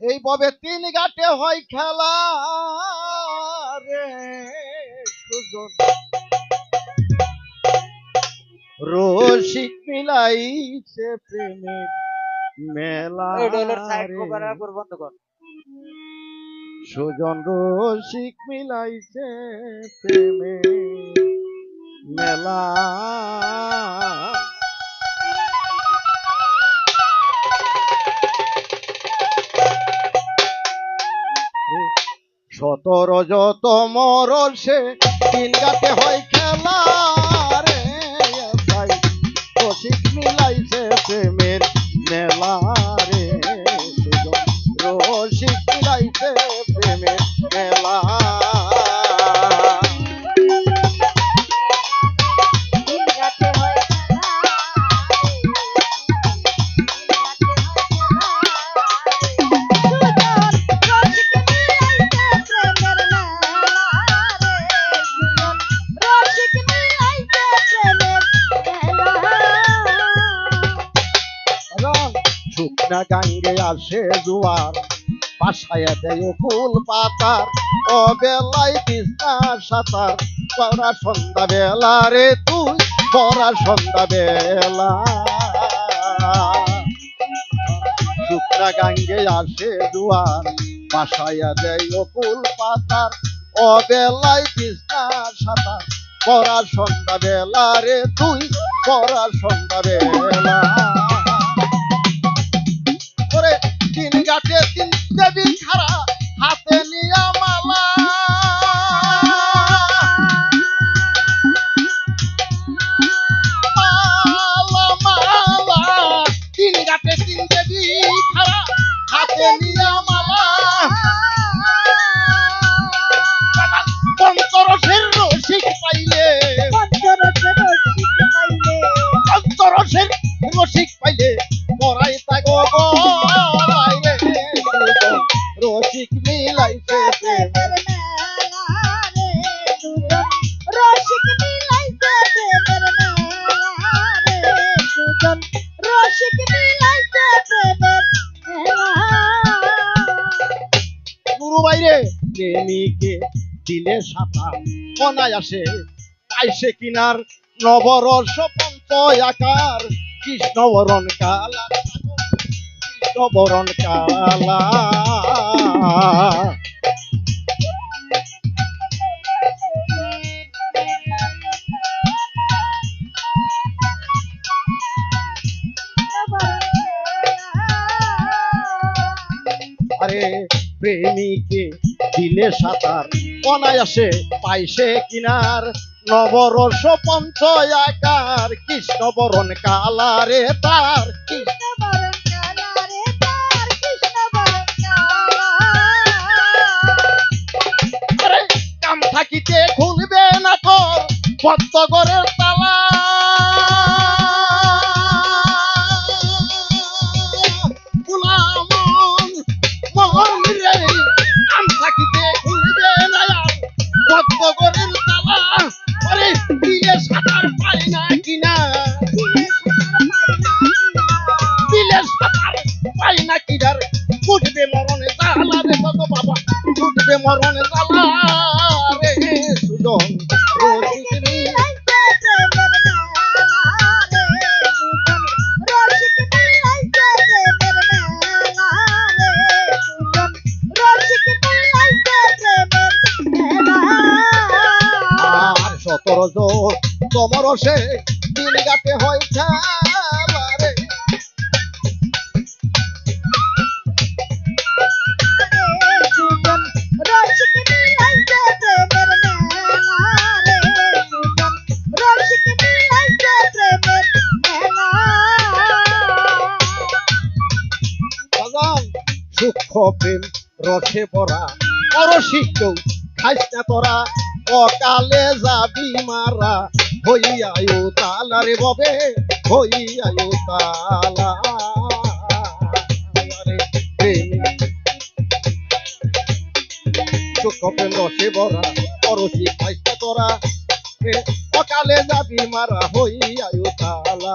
এইভাবে তিন ঘাটে হয় খেলা রে সুজন রসিক মিলাইছে প্রেমের মেলা বন্ধ কর সুজন রসিক মিলাইছে প্রেমের মেলা সতর যত মরল সে, দিন গাতে হয় খেলা রে। মিলাইছে প্রেমের মেলা রে। রসিক মিলাইছে প্রেমের মেলা শুকনা গাঙ্গে আসে জোয়ার, বাসায় দেয় ফুল পাতার ও বেলায় বিছনা সাঁতার। পড়া সন্ধ্যা বেলা রে তুই, পড়া সন্ধ্যা বেলা শুকনা গাঙ্গে আসে জোয়ার, বাসায় দেয় ফুল পাতার ও বেলায় বিছনা সাঁতার। পড়া সন্ধ্যা বেলা রে তুই, পড়া সন্ধ্যা গাছে তিন দেবী খারা হাতে নিয়া মালা। মালা মালা তিন গাছে তিন দেবী খারা হাতে পাইলে। বাইরে। প্রেমিকে দিলে সাঁতার কনায় আসে আইসে কিনার নবরস পঞ্চয় আকার। কৃষ্ণবরণ কালা কৃষ্ণবরণ কালা। আরে প্রেমিকে দিলে সাঁতার। অনায়াসে পাইছে কিনার। নবরস পঞ্চয় আকার। কৃষ্ণবরণ কালারে তার। কাম থাকিতে খুলবে না তোর পদ্ম করে উঠবে মরণে জ্বালা রে। তোমার সে দিন গাতে হয় প্রেম রসে ভরা অরসিক খাইস না তোরা, অকালে যাবি মারা, হইয়ায়ু তালা রে ববে, হইয়ায়ু তালা প্রেম। রসে ভরা অরসিক খাইস তোরা অকালে যাবি মারা, হইয়ায়ু তালা